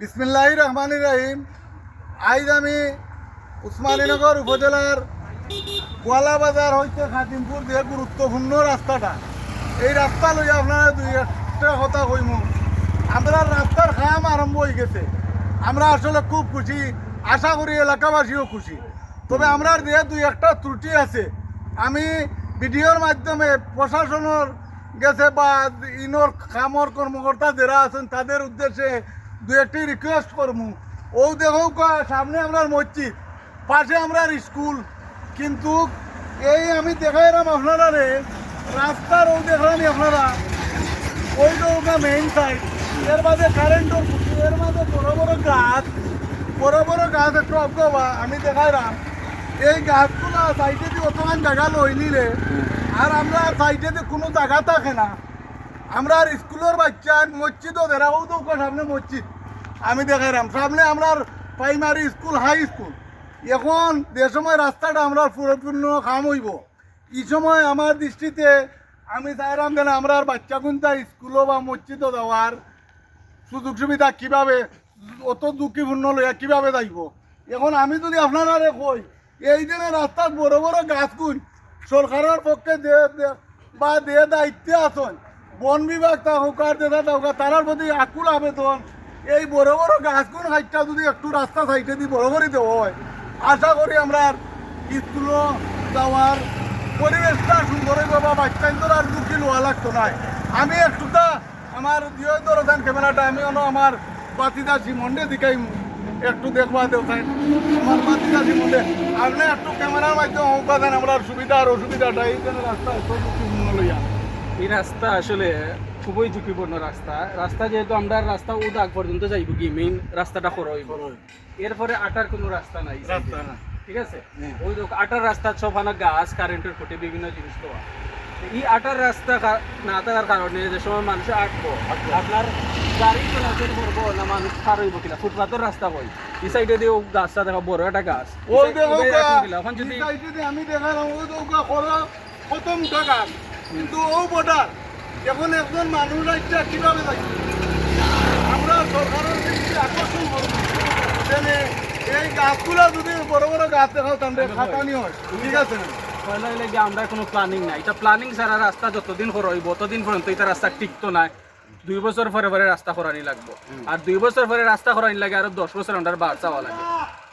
বিসমিল্লাহ রহমান রাহিম আজ আমি উসমানীনগর উপজেলার গোয়ালা বাজার হইতে খাদিমপুর যে গুরুত্বপূর্ণ রাস্তাটা। এই রাস্তা লই আপনারা দুই একটা কথা কইম। আমরা রাস্তার কাম আরম্ভ হয়ে গেছে। আমরা আসলে খুব খুশি। আশা করি এলাকাবাসীও খুশি। তবে আমরা যে দুই একটা ত্রুটি আছে। আমি ভিডিওর মাধ্যমে প্রশাসনের গেছে বা ইনোর কামর কর্মকর্তা যারা আছেন, তাদের উদ্দেশ্যে দু একটি রিকোয়েস্ট করব। ও দেখো সামনে আমরা মসজিদ, পাশে আমরা স্কুল। কিন্তু এই আমি দেখাইলাম আপনারা রে রাস্তার ও দেখলাম আপনারা, ওই নৌকা মেইন সাইড এর মাঝে কারেন্টর খুঁটি এর মাঝে বড় বড় গাছ, বড় বড় গাছ একটু অজ্ঞবা আমি দেখাইলাম। এই গাছগুলো সাইডে দিয়ে অতমান জায়গা লই নিলে আর আমরা সাইডে কোনো জায়গা থাকে না, আমরা আর স্কুলের বাচ্চা, মসজিদও দেরাও তো সামনে মসজিদ। আমি দেখাইলাম, সামনে আমরা প্রাইমারি স্কুল হাই স্কুল এখন যে সময় রাস্তাটা আমরা পুরোপূর্ণ খাম হইব, এই সময় আমার দৃষ্টিতে আমি চাইলাম যেন আমরা বাচ্চা কোনটা স্কুলও বা মসজিদও দেওয়ার সুযোগ সুবিধা কীভাবে, অত ঝুঁকিপূর্ণ লইয়া কীভাবে যাইব? এখন আমি যদি আপনারা কই, এই দিনে রাস্তার বড় বড় গাছ গাছগুন সরকারের পক্ষে বা দে দায়িত্বে আছেন বন বিভাগ তা হোক আর দেদা তা হোক তারার প্রতি আকুল আবেদন। এই বড় বড় গাছগুন হাইটটা যদি একটু রাস্তা সাইডে দিয়ে বড় করে দেওয়া হয়, আশা করি আমরা স্কুলও যাওয়ার পরিবেশটা সুন্দর বা বাচ্চাদের আর ঝুঁকি লোয়া লাগতো নাই। আমি একটুটা আমার দিয়ে ধরেছেন ক্যামেরাটা আমি আমার বাতিদা সিমন্ডে দিকাই একটু দেখবা দেওছেন আমার মাতি বাতিদা সিমন্ডে আপনি একটু ক্যামেরার মাধ্যমে হোক দেন আমরা সুবিধা আর অসুবিধাটা এই জন্য রাস্তা এত ঝুঁকিপূর্ণ লইয়া। এই রাস্তা আসলে খুবই ঝুঁকিপূর্ণ রাস্তা। রাস্তা যেহেতু আমরা রাস্তা ও দাগ পর্যন্ত যাইব কি? মেইন রাস্তাটা খর হইব। এরপরে আটার কোনো রাস্তা নাই। রাস্তা না। ঠিক আছে? হ্যাঁ। ওই আটার রাস্তা সবানা গাছ কারেন্টের খুঁটে বিভিন্ন জিনিস তো। এই আটার রাস্তা না থাকার কারণে যে সময় মানুষ আটবো আপনার গাড়ি চলাচল করব না মানুষ খার হইব কিনা ফুটপাতের রাস্তা কই এই সাইডে দিয়ে গাছটা দেখা বড় একটা গাছ ওই দেখো যদি আমি দেখালাম ওই করা মুখা কিন্তু ও বর্ডার এখন একজন মানুষ একটা কীভাবে থাকবে আমরা সরকারের আকর্ষণ করব এই গাছগুলো যদি বড় বড় গাছ দেখাও তাহলে খাটানি হয় ঠিক আছে না পয়লা গিয়ে আমরা কোনো প্ল্যানিং নাই। এটা প্ল্যানিং ছাড়া রাস্তা যতদিন করা হইব ততদিন পর্যন্ত এটা রাস্তা টিকতো না দুই বছর পরে পরে রাস্তা করানি লাগবো। আর দুই বছর পরে রাস্তা করানি লাগে আরও দশ বছর আন্ডার বার চাওয়া লাগে।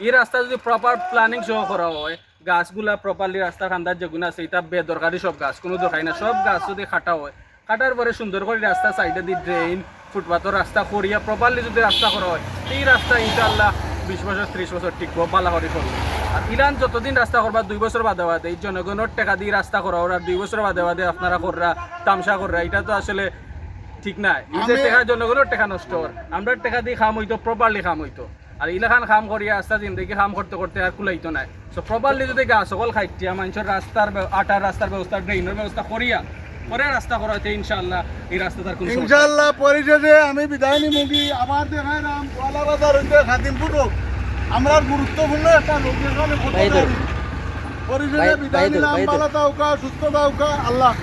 এই রাস্তা যদি প্রপার প্ল্যানিং সহ করা হয় গাছগুলা প্রপারলি রাস্তা খান্দার যেগুলো আছে এটা বেদরকারি সব গাছ কোনো দরকারি না সব গাছ যদি কাটা হয় কাটার পরে সুন্দর করে রাস্তা সাইডে দিয়ে ড্রেন ফুটপাথর রাস্তা করিয়া প্রপারলি যদি রাস্তা করা হয় এই রাস্তা ইনশাল্লাহ বিশ বছর ত্রিশ বছর টিকবো পালা করে চলবে আর ইরান যতদিন রাস্তা করবা দুই বছর বাদে বাদে এই জনগণের টাকা দিয়ে রাস্তা করা ওরা দুই বছর বাদে বাদে আপনারা কররা তামসা কররা এটা তো আসলে ঠিক নাই। এই যে টাকা জনগণের টাকা নষ্ট হর আমরা টাকা দিয়ে খাম হইতো প্রপারলি খাম হইতো। আর ইলাখান খাম করিয়া আস্তা জিন্দগি খাম করতে করতে আর কুলাইতো নাই। সো প্রপারলি যদি গাছ সকল খাইটিয়া মানুষের রাস্তার আটার রাস্তার ব্যবস্থা ড্রেনের ব্যবস্থা করিয়া পরে রাস্তা করা হইতে ইনশাআল্লাহ এই রাস্তাটার কোনো। ইনশাল্লাহ পরিশেষে আমি বিদায় নিমুগি আবার দেখাইলাম গোয়ালা বাজার হইতে খাদিমপুর আমরা গুরুত্বপূর্ণ একটা লোকেশনে পরিবেশে বিদায় নিলাম ভালো থাকা সুস্থ থাকা আল্লাহ।